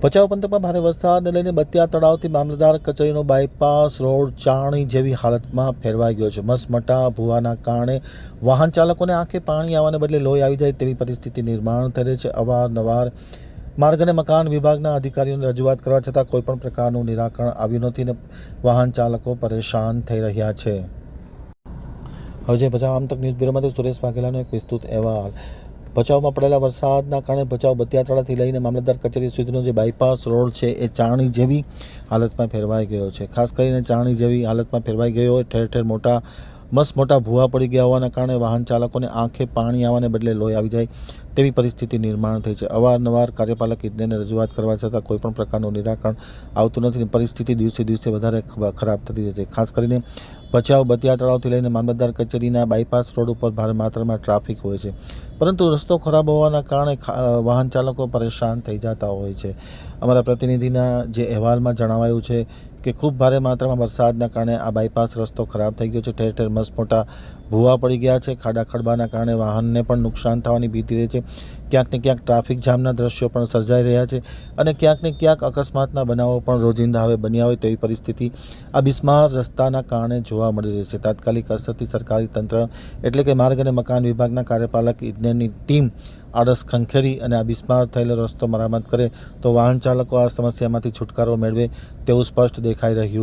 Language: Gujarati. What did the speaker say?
ભચાઉ પંથકમાં ભારે વરસાદને લઈને બતિયા તળાવથી મામલતદાર કચેરીનો બાયપાસ રોડ ચાણી જેવી હાલતમાં ફેરવાઈ ગયો છે. મસમટા ભૂવાના કારણે વાહન ચાલકોને આંખે પાણી આવવાને બદલે લોહી આવી જાય તેવી પરિસ્થિતિ નિર્માણ થઈ રહી છે. અવારનવાર માર્ગ અને મકાન વિભાગના અધિકારીઓને રજૂઆત કરવા છતાં કોઈપણ પ્રકારનું નિરાકરણ આવ્યું નથી અને વાહન ચાલકો પરેશાન થઈ રહ્યા છે. હવે જે ભચાઉ આમતક ન્યૂઝ બ્યુરોમાંથી સુરેશ વાઘેલાનો એક વિસ્તૃત અહેવાલ. ભચાઉમાં પડેલા વરસાદના કારણે ભચાઉ બતિયાતળાથી લઈને મામલતદાર કચેરી સુધીનો જે બાયપાસ રોડ છે એ ચાણી જેવી હાલતમાં ફેરવાઈ ગયો છે. ખાસ કરીને ચાણી જેવી હાલતમાં ફેરવાઈ ગયો ઠેર ઠેર મોટા મસ્ત મોટા ભૂવા પડી ગયા હોવાના કારણે વાહન ચાલકોને આંખે પાણી આવવાને બદલે લોહી આવી જાય તેવી પરિસ્થિતિ નિર્માણ થઈ છે. અવારનવાર કાર્યપાલક ઇજનેરને રજૂઆત કરવા છતાં કોઈપણ પ્રકારનું નિરાકરણ આવતું નથી પરિસ્થિતિ દિવસે દિવસે વધારે ખરાબ થતી જાય છે. ખાસ કરીને ભચાઉ બતિયા તળાવથી લઈને મામલતદાર કચેરીના બાયપાસ રોડ ઉપર ભારે માત્રામાં ટ્રાફિક હોય છે. પરંતુ રસ્તો ખરાબ હોવાના કારણે વાહન ચાલકો પરેશાન થઈ જતા હોય છે. અમારા પ્રતિનિધિના જે અહેવાલમાં જણાવાયું છે કે ખૂબ ભારે માત્રામાં વરસાદના કારણે આ બાયપાસ રસ્તો ખરાબ થઈ ગયો છે. ઠેર ઠેર મોટા ભૂવા પડી ગયા છે. ખાડા ખડબાના કારણે વાહનને પણ નુકસાન થવાની ભીતિ રહે છે. ક્યાંક ને ક્યાંક ટ્રાફિક જામના દ્રશ્યો પણ સર્જાઈ રહ્યા છે અને ક્યાંક ને ક્યાંક અકસ્માતના બનાવો પણ રોજિંદા હવે બન્યા હોય તેવી પરિસ્થિતિ આ બિસ્માર રસ્તાના કારણે જોવા મળી રહી છે. તાત્કાલિક અસરથી સરકારી તંત્ર એટલે કે માર્ગ અને મકાન વિભાગના કાર્યપાલક ઇજનેરની ટીમ આડસ ખંખેરી અને આ બિસ્માર થયેલો રસ્તો મરામત કરે તો વાહન ચાલકો આ સમસ્યામાંથી છુટકારો મેળવે તેવું સ્પષ્ટ દેખાઈ રહ્યું છે.